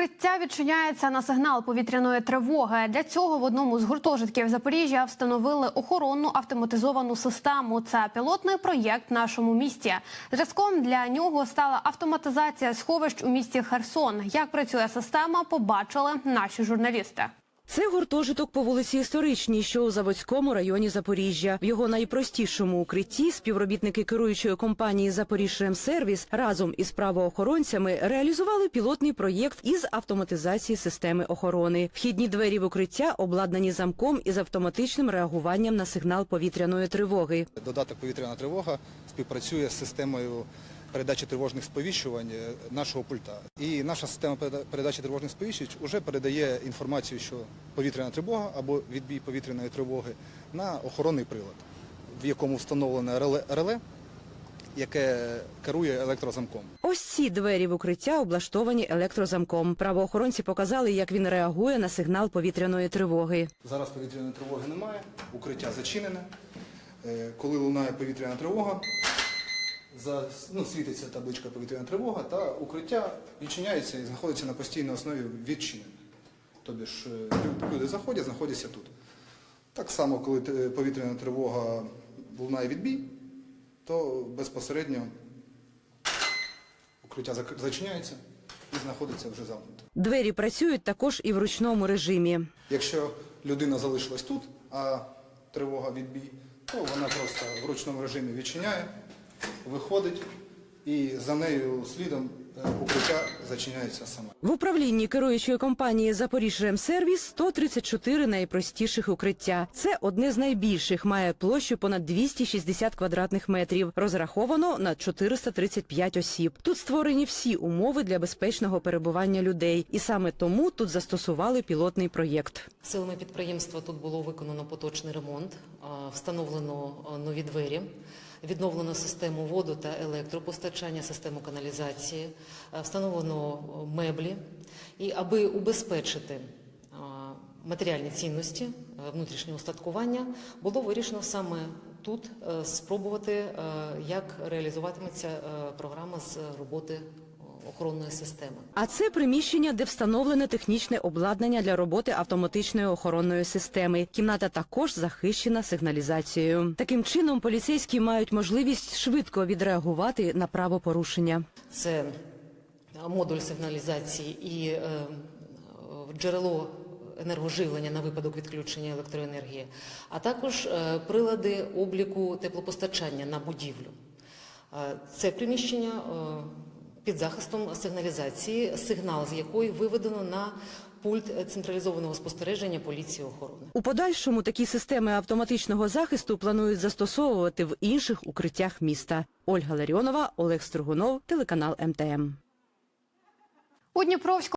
Укриття відчиняється на сигнал повітряної тривоги. Для цього в одному з гуртожитків Запоріжжя встановили охоронну автоматизовану систему. Це пілотний проєкт в нашому місті. Зразком для нього стала автоматизація сховищ у місті Херсон. Як працює система, побачили наші журналісти. Це гуртожиток по вулиці Історичній, що у Заводському районі Запоріжжя. В його найпростішому укритті співробітники керуючої компанії «Запоріжжемсервіс» разом із правоохоронцями реалізували пілотний проєкт із автоматизації системи охорони. Вхідні двері в укриття обладнані замком із автоматичним реагуванням на сигнал повітряної тривоги. Додаток повітряна тривога співпрацює з системою передачі тривожних сповіщувань е, нашого пульта. І наша система переда- передачі тривожних сповіщень вже передає інформацію, що повітряна тривога або відбій повітряної тривоги на охоронний прилад, в якому встановлене реле, реле яке керує електрозамком. Ось ці двері в укриття облаштовані електрозамком. Правоохоронці показали, як він реагує на сигнал повітряної тривоги. Зараз повітряної тривоги немає, укриття зачинене. Е, Коли лунає повітряна тривога, за, ну, світиться табличка повітряна тривога, та укриття відчиняється і знаходиться на постійній основі відчинене. Тобто ж е, люди заходять, знаходяться тут. Так само, коли повітряна тривога лунає відбій, то безпосередньо укриття зачиняється і знаходиться вже замкнуто. Двері працюють також і в ручному режимі. Якщо людина залишилась тут, а тривога відбій, то вона просто в ручному режимі відчиняє, виходить і за нею слідом е, укриття зачиняється саме. В управлінні керуючої компанії «Запоріжжемсервіс» 134 найпростіших укриття. Це одне з найбільших, має площу понад 260 квадратних метрів. Розраховано на 435 осіб. Тут створені всі умови для безпечного перебування людей, і саме тому тут застосували пілотний проєкт. Силами підприємства тут було виконано поточний ремонт, встановлено нові двері, відновлено систему воду та електропостачання, систему каналізації, встановлено меблі. І аби убезпечити матеріальні цінності е, внутрішнього устаткування, було вирішено саме тут е, спробувати, е, як реалізуватиметься е, програма з роботи охоронної системи. А це приміщення, де встановлене технічне обладнання для роботи автоматичної охоронної системи. Кімната також захищена сигналізацією. Таким чином, поліцейські мають можливість швидко відреагувати на правопорушення. Це модуль сигналізації і е, е, джерело енергоживлення на випадок відключення електроенергії, а також е, прилади обліку теплопостачання на будівлю. Е, Це приміщення під захистом сигналізації, сигнал з якої виведено на пульт централізованого спостереження поліції охорони. У подальшому такі системи автоматичного захисту планують застосовувати в інших укриттях міста. Ольга Ларіонова, Олег Строгунов, телеканал МТМ. У Дніпровську